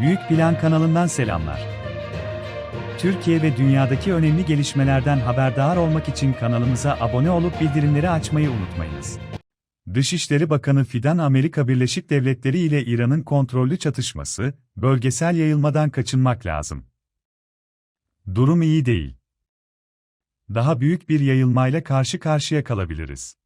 Büyük Plan kanalından selamlar. Türkiye ve dünyadaki önemli gelişmelerden haberdar olmak için kanalımıza abone olup bildirimleri açmayı unutmayınız. Dışişleri Bakanı Fidan Amerika Birleşik Devletleri ile İran'ın kontrollü çatışması, bölgesel yayılmadan kaçınmak lazım. Durum iyi değil. Daha büyük bir yayılmayla karşı karşıya kalabiliriz.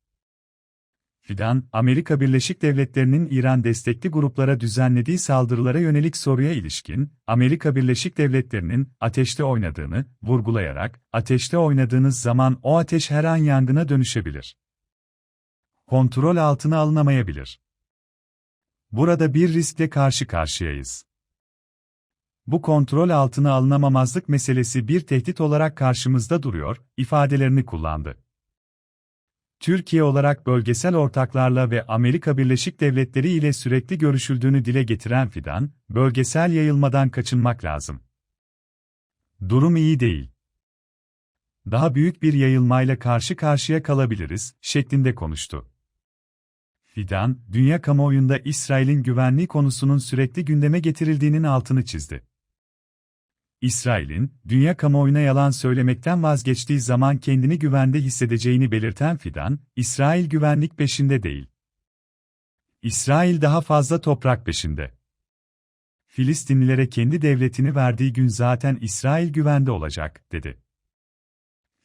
Fidan, Amerika Birleşik Devletleri'nin İran destekli gruplara düzenlediği saldırılara yönelik soruya ilişkin, Amerika Birleşik Devletleri'nin ateşte oynadığını vurgulayarak, ateşte oynadığınız zaman o ateş her an yangına dönüşebilir. Kontrol altına alınamayabilir. Burada bir riskle karşı karşıyayız. Bu kontrol altına alınamamazlık meselesi bir tehdit olarak karşımızda duruyor, ifadelerini kullandı. Türkiye olarak bölgesel ortaklarla ve Amerika Birleşik Devletleri ile sürekli görüşüldüğünü dile getiren Fidan, bölgesel yayılmadan kaçınmak lazım. Durum iyi değil. Daha büyük bir yayılmayla karşı karşıya kalabiliriz, şeklinde konuştu. Fidan, dünya kamuoyunda İsrail'in güvenliği konusunun sürekli gündeme getirildiğinin altını çizdi. İsrail'in, dünya kamuoyuna yalan söylemekten vazgeçtiği zaman kendini güvende hissedeceğini belirten Fidan, İsrail güvenlik peşinde değil. İsrail daha fazla toprak peşinde. Filistinlilere kendi devletini verdiği gün zaten İsrail güvende olacak, dedi.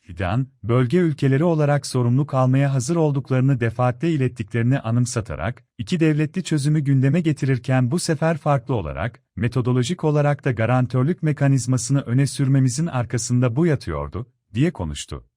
Fidan, bölge ülkeleri olarak sorumluluk almaya hazır olduklarını defaatle ilettiklerini anımsatarak, iki devletli çözümü gündeme getirirken bu sefer farklı olarak, metodolojik olarak da garantörlük mekanizmasını öne sürmemizin arkasında bu yatıyordu, diye konuştu.